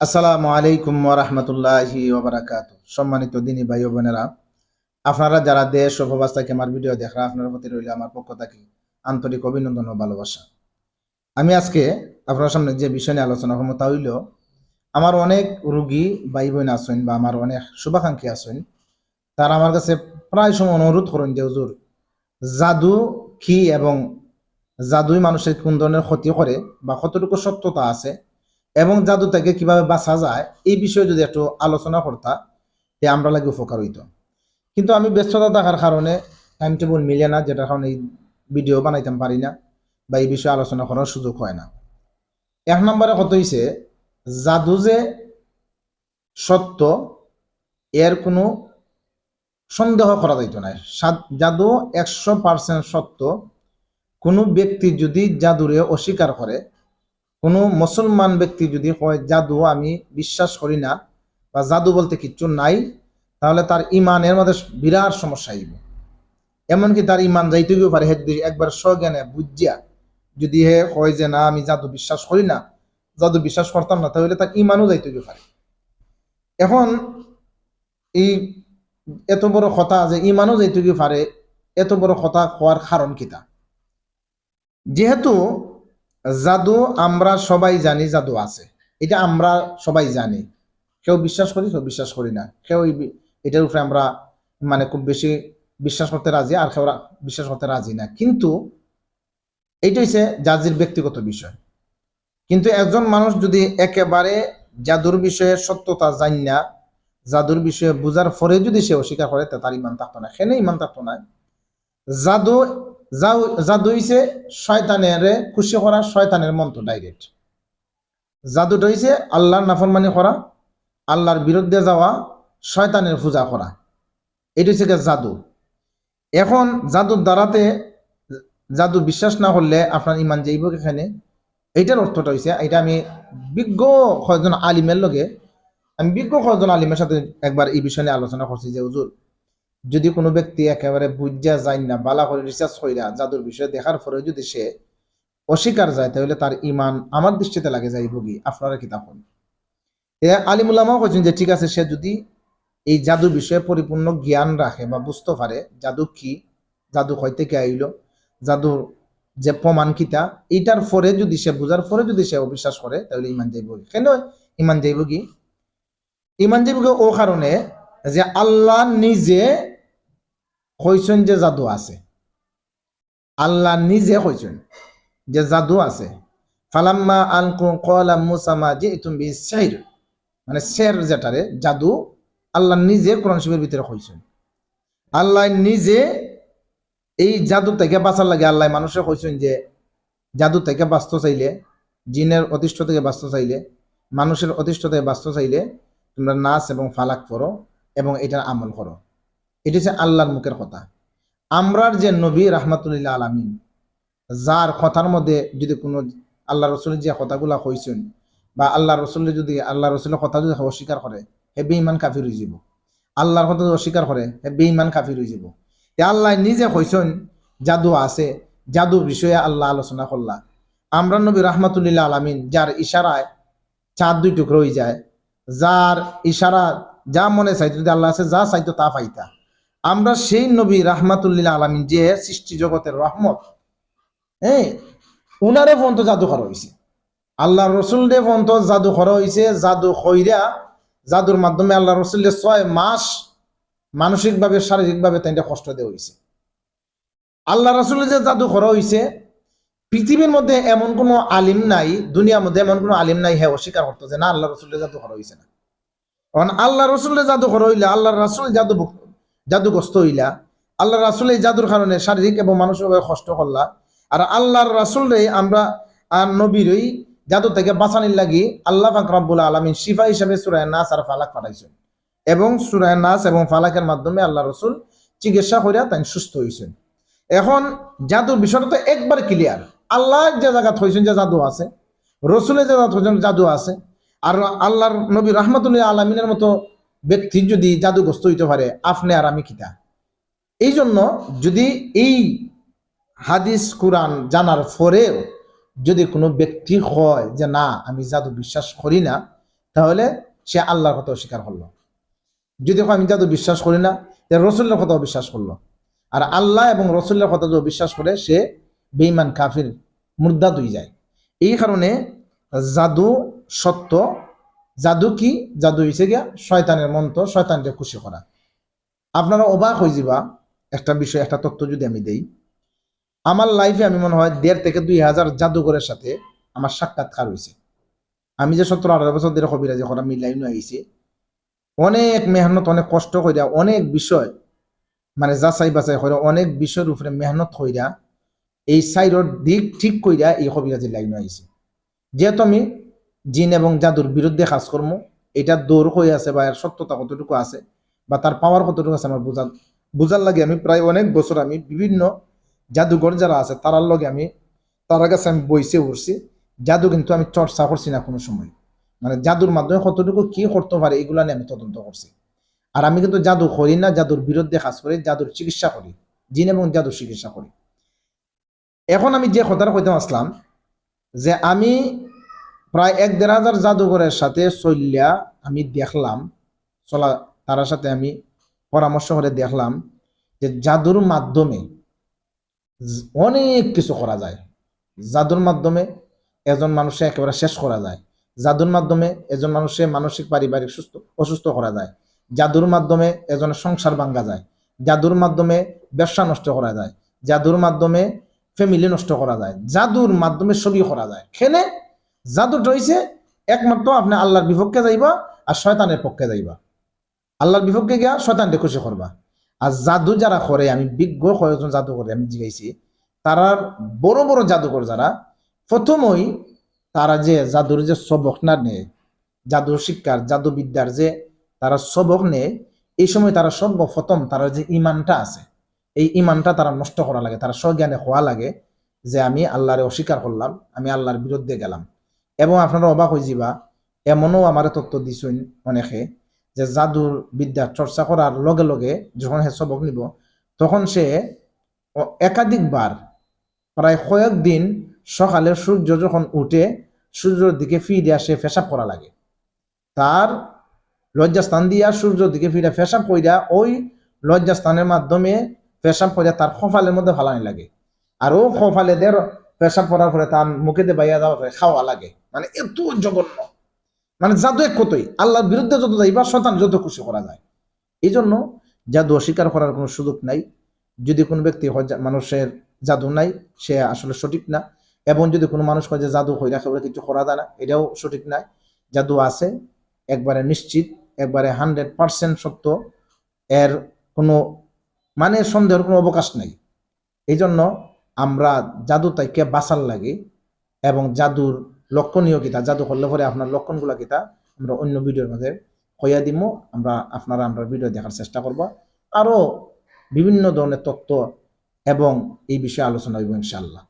আসসালামু আলাইকুম ওরহমতুল্লাহি ওবরাকাত সম্মানিত দিনী ভাই বোনেরা, আপনারা যারা দেশ ও প্রবাস আমার ভিডিও দেখা আপনার প্রতি রইলে আমার পক্ষ থেকে আন্তরিক অভিনন্দন ও ভালোবাসা। আমি আজকে আপনার সামনে যে বিষয় নিয়ে আলোচনা করব তা হইল, আমার অনেক রুগী ভাই বোন আছেন বা আমার অনেক শুভাকাঙ্ক্ষী আছেন, তারা আমার কাছে প্রায় সময় অনুরোধ করেন যে, হুজুর, জাদু কি এবং জাদুই মানুষের কোন ধরনের ক্ষতি করে বা কতটুকু সত্যতা আছে? এবং জাদু থেকে কীভাবে বাঁচা যায়, এই বিষয়ে যদি একটু আলোচনা করতা, তে আমরা লাগে উপকার হইত। কিন্তু আমি ব্যস্ততা থাকার কারণে টাইম টেবিল মিলে না, যেটার কারণে ভিডিও বানাইতাম পারি না বা এই বিষয়ে আলোচনা করার সুযোগ হয় না। এক নম্বরে কত হইছে, জাদু যে সত্য, এর কোনো সন্দেহ করা যাইত না। জাদু একশো পার্সেন্ট সত্য। কোনো ব্যক্তি যদি জাদুরে অস্বীকার করে কোনো মুসলমান ব্যক্তি যদি হয় জাদু আমি বিশ্বাস করি না বা জাদু বলতে কিচ্ছু নাই, তাহলে তার ইমানের মধ্যে বিরাট সমস্যা আইব। এমনকি তার ইমান যাইতে গিয়েও পারে যদি একবার সজ্ঞানে বুঝিয়া যদি হে হয় যে, না, আমি জাদু বিশ্বাস করি না, জাদু বিশ্বাস করতাম না, তাহলে তার ইমানও যাইতে গিয়ে পারে। এখন এই এত বড় কথা যে ইমানও গিয়ে পারে, এত বড় কথা হওয়ার কারণ কিতা? যেহেতু জাদু আমরা সবাই জানি জাদু আছে। এটা আমরা সবাই জানি। কেউ বিশ্বাস করি, কেউ বিশ্বাস করি না। কেউ এটার উপরে আমরা মানে খুব বেশি বিশ্বাস করতে রাজি, আর কেউ বিশ্বাস করতে রাজি না। কিন্তু এইটা হচ্ছে জাজির ব্যক্তিগত বিষয়। কিন্তু একজন মানুষ যদি একেবারে জাদুর বিষয়ে সত্যতা জানি না, জাদুর বিষয়ে বুঝার পরে যদি সে অস্বীকার করে, তা তার ইমান থাকতো না। সেনে ইমান থাকতো না? জাদু যাও- জাদু হইছে শয়তানের খুশি করা শয়তানের মন্ত্র ডাইরেক্ট জাদুটা হইছে আল্লাহর নাফরমানি করা, আল্লাহর বিরুদ্ধে যাওয়া, শয়তানের পূজা করা। এটা হচ্ছে জাদু। এখন জাদুর দ্বারাতে জাদু বিশ্বাস না করলে আপনার ইমান যাইব এখানে এইটার অর্থটা হইছে, এটা আমি বিজ্ঞ কয়েকজন আলিমের লগে, আমি বিজ্ঞ কয়েকজন আলিমের সাথে একবার এই বিষয় নিয়ে আলোচনা করছি যে, হুজুর যদি কোনো ব্যক্তি একেবারে বুঝা যায় না, বালা করে রিসার্চ কইরা জাদুর বিষয়ে দেখার পরে যদি সে অস্বীকার যায়, তাহলে তার ইমান আমার দৃষ্টিতে লাগে যাই ভুগি আপনারা কিতাব হন এ আলিমুল্লামাও কইছেন যে, ঠিক আছে, সে যদি এই জাদু বিষয়ে পরিপূর্ণ জ্ঞান রাখে বা বুঝতে পারে, জাদু কি? জাদু হয় থেকে আইল? জাদুর যে প্রমাণ কিতা এইটার পরে যদি সে বুঝার পরে যদি সে অবিশ্বাস করে, তাহলে ইমান যাইব কি? কেন ইমান যাইব কি? ইমান যাইব কি? ও কারণে যে আল্লাহ নিজে কইছেন যে জাদু আছে। আল্লাহ নিজে কইছেন যে জাদু আছে। ফালাম্মা আলকু কলা মুসামা যে তুমি শের মানে শের যেটারে, জাদু, আল্লাহ নিজে কোরআন শিবের ভিতরে কইছেন আল্লাহ নিজে এই জাদু থেকে বাঁচার লাগে আল্লাহ মানুষের কইছেন যে জাদু থেকে বাঁচতে চাইলে, জিনের অতিষ্ঠ থেকে বাঁচতে চাইলে, মানুষের অতিষ্ঠ থেকে বাঁচতে চাইলে তোমরা নাচ এবং ফালাক করো এবং এটার আমল করো। এটি হচ্ছে আল্লাহর মুখের কথা। আমরার যে নবী রাহমাতুল্লাহ আলামিন, যার কথার মধ্যে যদি কোনো আল্লাহ রসুলের যে কথাগুলা কইছেন বা আল্লাহ রসুলের যদি আল্লাহ রসুলের কথা যদি অস্বীকার করে, হে বেঈমান কাফির হয়ে যাব। আল্লাহর কথা অস্বীকার করে, হে বেঈমান কাফির হয়ে যাব। এ আল্লাহ নিজে কইছেন, জাদু আছে জাদু বিষয়ে আল্লাহ আলোচনা করলা। আমরা নবী রাহমাতুল্লাহ আলামিন, যার ইশারায় চাঁদ দুই টুকরো হয়ে যায়, যার ইশারা যা মনে চাইতো যদি আল্লাহ আছে যা চাইতো তা পাইতা। আমরা সেই নবী রাহমাতুল্লিল আলামিন যে সৃষ্টি জগতের রহমত হ্যাঁ উনারে পর্যন্ত জাদু করা হয়েছে আল্লাহ রসুল দে পর্যন্ত জাদু করা হয়েছে জাদু খৈরা জাদুর মাধ্যমে আল্লাহ রসুলের ছয় মাস মানসিকভাবে, শারীরিকভাবে তাইটা কষ্ট দেওয়া হয়েছে আল্লাহ রসুলের যে জাদু করা হয়েছে পৃথিবীর মধ্যে এমন কোনো আলিম নাই, দুনিয়ার মধ্যে এমন কোনো আলিম নাই হ্যাঁ অস্বীকার করতো যে না আল্লাহ রসুলের জাদু করা হয়েছে না। কারণ আল্লাহ রসুলের জাদু করা হইলে আল্লাহ রাসুল জাদু জাদুগ্রস্ত হইলা। আল্লাহ রাসুল এই জাদুর কারণে শারীরিক এবং মানসিকভাবে কষ্ট করলা। আর আল্লাহর রাসুল রাসুলরে আমরা আর নবীরই জাদু থেকে বাঁচানির লাগি আল্লাহ ফাকরাবুল আলমিন শিফা হিসাবে সুরায় নাস আর ফালাক পাঠাইছেন। এবং সুরায় নাস এবং ফালাকের মাধ্যমে আল্লাহ রসুল চিকিৎসা করিয়া তাই সুস্থ হয়েছেন এখন জাদুর বিষয়টা তো একবার ক্লিয়ার আল্লাহ যে জায়গাত হয়েছেন যে জাদু আছে, রসুলের যে জায়গাত হয়েছেন জাদু আছে, আর আল্লাহর নবী রহমতুল্লাহ আলমিনের মতো ব্যক্তি যদি জাদুগ্রস্ত হইতে পারে, আপনি আর আমি কিতা এই জন্য যদি এই হাদিস কোরআন জানার পরেও যদি কোনো ব্যক্তি হয় যে না, আমি জাদু বিশ্বাস করি না, তাহলে সে আল্লাহর কথা অস্বীকার করল। যদি আমি জাদু বিশ্বাস করি না তাহলে রসুল্লের কথাও বিশ্বাস করল। আর আল্লাহ এবং রসুল্লের কথা যদি বিশ্বাস করে, সে বেইমান কাফির মুর্দা দুই যায়। এই কারণে জাদু সত্য জাদু কি? জাদু হয়েছে গিয়া শয়তানের মন্ত্র, শয়তানকে খুশি করা। আপনারা অবাক হয়ে যাবা, একটা বিষয়, একটা তথ্য যদি আমি দেই। আমার লাইফে আমি মনে হয় দেড় থেকে দুই হাজার জাদুঘরের সাথে আমার সাক্ষাৎকার হয়েছে আমি যে সতেরো আঠারো বছর ধরে কবিরাজি করা মিলাইন আইছি, অনেক মেহনত, অনেক কষ্ট কইরা, অনেক বিষয় মানে যাচাই বাছাই করে অনেক বিষয়ের উপরে মেহনত কইরা, এই সাইডর দিক ঠিক কইরা এই কবিরাজি লাইন আইছি। যেহেতু আমি জিন এবং জাদুর বিরুদ্ধে কাজ করব এটা দৌড় হয়ে আছে বা এর সত্যতা কতটুকু আছে বা তার পাওয়ার কতটুকু আছে আমার বোঝার বোঝার লাগে আমি প্রায় অনেক বছর আমি বিভিন্ন জাদুঘর যারা আছে, তারার লগে আমি, তার কাছে আমি বইসে উঠছি। জাদু কিন্তু আমি চর্চা করছি না কোনো সময়। মানে জাদুর মাধ্যমে কতটুকু কি করতে পারে এগুলা নিয়ে আমি তদন্ত করছি। আর আমি কিন্তু জাদু করি না, জাদুর বিরুদ্ধে কাজ করি, জাদুর চিকিৎসা করি, জিন এবং জাদুর চিকিৎসা করি। এখন আমি যে কথাটা কইতে আসলাম, যে আমি প্রায় এক দেড় হাজার জাদুঘরের সাথে চলিয়া আমি দেখলাম, চলা, তার সাথে আমি পরামর্শ করে দেখলাম যে জাদুর মাধ্যমে অনেক কিছু করা যায়। জাদুর মাধ্যমে এজন মানুষে একেবারে শেষ করা যায়। জাদুর মাধ্যমে এজন মানুষে মানসিক, পারিবারিক সুস্থ, অসুস্থ করা যায়। জাদুর মাধ্যমে এজনের সংসার ভাঙ্গা যায়। জাদুর মাধ্যমে ব্যবসা নষ্ট করা যায়। জাদুর মাধ্যমে ফ্যামিলি নষ্ট করা যায়। জাদুর মাধ্যমে ছবি করা যায়। খেলে জাদুটা হইছে একমাত্র আপনি আল্লাহর বিপক্ষে যাইবা আর শয়তানের পক্ষে যাইবা। আল্লাহর বিপক্ষে গিয়া শয়তানকে খুশি করবা। আর জাদু যারা করে, আমি বিজ্ঞ কয়েকজন জাদু করে আমি জিগাইছি তারার বড় বড় জাদুকর যারা, প্রথমই তারা যে জাদুর যে সবক না নেয় জাদুর শিক্ষার জাদুবিদ্যার যে তারা সবক নেয়, এই সময় তারা সর্বপ্রথম তারা যে ইমানটা আছে, এই ইমানটা তারা নষ্ট করা লাগে, তারা সজ্ঞানে হওয়া লাগে যে আমি আল্লাহরে অস্বীকার করলাম, আমি আল্লাহর বিরুদ্ধে গেলাম। এবং আপনারা অবাক হয়ে যাবা এমনও আমার তথ্য দিছেন অনেকে যে জাদুর বিদ্যা চর্চা করার লগে লগে যখন সে সবক নিব, তখন সে একাধিকবার প্রায় কয়েকদিন সকালে সূর্য যখন উঠে, সূর্যের দিকে ফিরে আসে পেশাব করা লাগে। তার লজ্জাস্থান দিয়া সূর্যের দিকে ফিরে পেশাব কইরা ওই লজ্জাস্থানের মাধ্যমে পেশাব কইরা তার কপালের মধ্যে ফালানি লাগে। আর ও কপালে দের পেশাব করার পরে তার মুখেতে বাইয়া দেওয়ার পরে খাওয়া লাগে। মানে এত জঘন্য। মানে জাদু এক কতই? আল্লাহর বিরুদ্ধে যত যাই বা শতান যত খুশি করা যায়। এই জন্য জাদু অস্বীকার করার কোনো সুযোগ নাই। যদি কোনো ব্যক্তি হয় মানুষের জাদু নাই, সে আসলে সঠিক না। এবং যদি কোনো মানুষ হয় যে জাদু হয়ে রাখে বলে কিছু করা যায় না, এটাও সঠিক নাই। জাদু আছে, একবারে নিশ্চিত, একবারে হান্ড্রেড পার্সেন্ট সত্য। এর কোনো মানে সন্দেহের কোনো অবকাশ নাই। এই জন্য আমরা জাদু তাইকে বাঁচার লাগে এবং জাদুর লক্ষণীয় কিতা জাদু করলে পরে আপনার লক্ষণগুলো কিতা আমরা অন্য ভিডিওর মধ্যে কইয়া দিব আমরা, আপনারা আমরা ভিডিও দেখার চেষ্টা করব। আরও বিভিন্ন ধরনের তত্ত্ব এবং এই বিষয়ে আলোচনা হইব ইনশাআল্লাহ।